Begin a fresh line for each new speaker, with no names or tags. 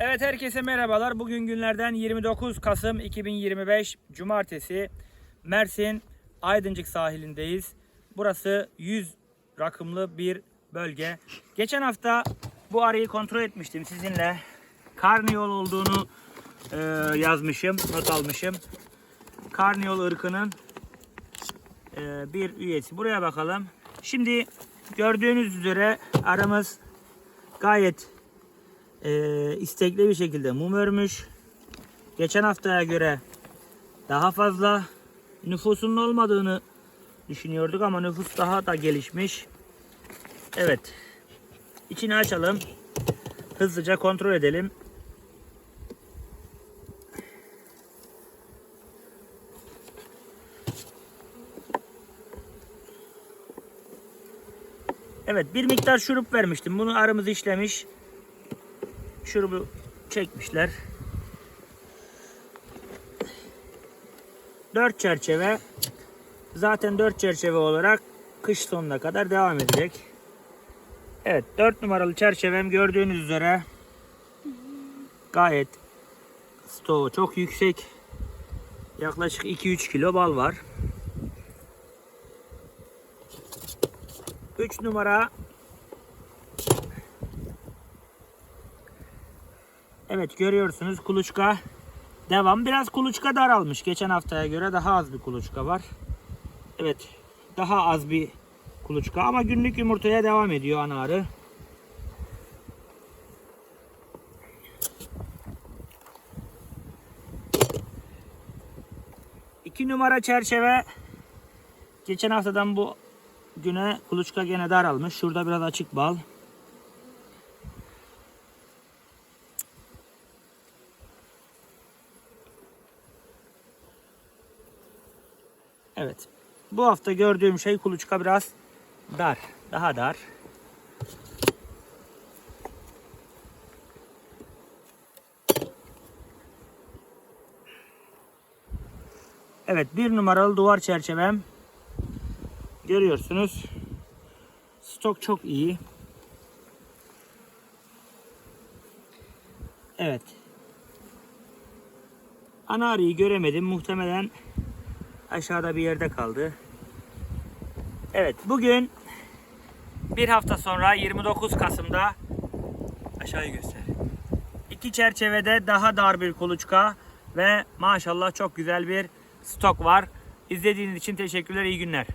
Evet herkese merhabalar. Bugün günlerden 29 Kasım 2025 Cumartesi Mersin Aydıncık sahilindeyiz. Burası 100 rakımlı bir bölge. Geçen hafta bu arıyı kontrol etmiştim sizinle. Karniyol olduğunu e, yazmışım, not almışım. Karniyol ırkının e, bir üyesi. Buraya bakalım. Şimdi gördüğünüz üzere aramız gayet e, istekli bir şekilde mum örmüş. Geçen haftaya göre daha fazla nüfusunun olmadığını düşünüyorduk ama nüfus daha da gelişmiş. Evet. İçini açalım. Hızlıca kontrol edelim. Evet bir miktar şurup vermiştim. Bunu arımız işlemiş. Şurubu çekmişler. Dört çerçeve. Zaten dört çerçeve olarak kış sonuna kadar devam edecek. Evet dört numaralı çerçevem gördüğünüz üzere gayet stoğu çok yüksek. Yaklaşık 2-3 kilo bal var. 3 numara Evet görüyorsunuz kuluçka devam. Biraz kuluçka daralmış. Geçen haftaya göre daha az bir kuluçka var. Evet daha az bir kuluçka ama günlük yumurtaya devam ediyor ana arı. İki numara çerçeve geçen haftadan bu güne kuluçka gene daralmış. Şurada biraz açık bal. Evet. Bu hafta gördüğüm şey kuluçka biraz dar. Daha dar. Evet bir numaralı duvar çerçevem. Görüyorsunuz. Stok çok iyi. Evet. Ana arıyı göremedim. Muhtemelen aşağıda bir yerde kaldı. Evet bugün bir hafta sonra 29 Kasım'da aşağıyı göster. İki çerçevede daha dar bir kuluçka ve maşallah çok güzel bir stok var. İzlediğiniz için teşekkürler, iyi günler.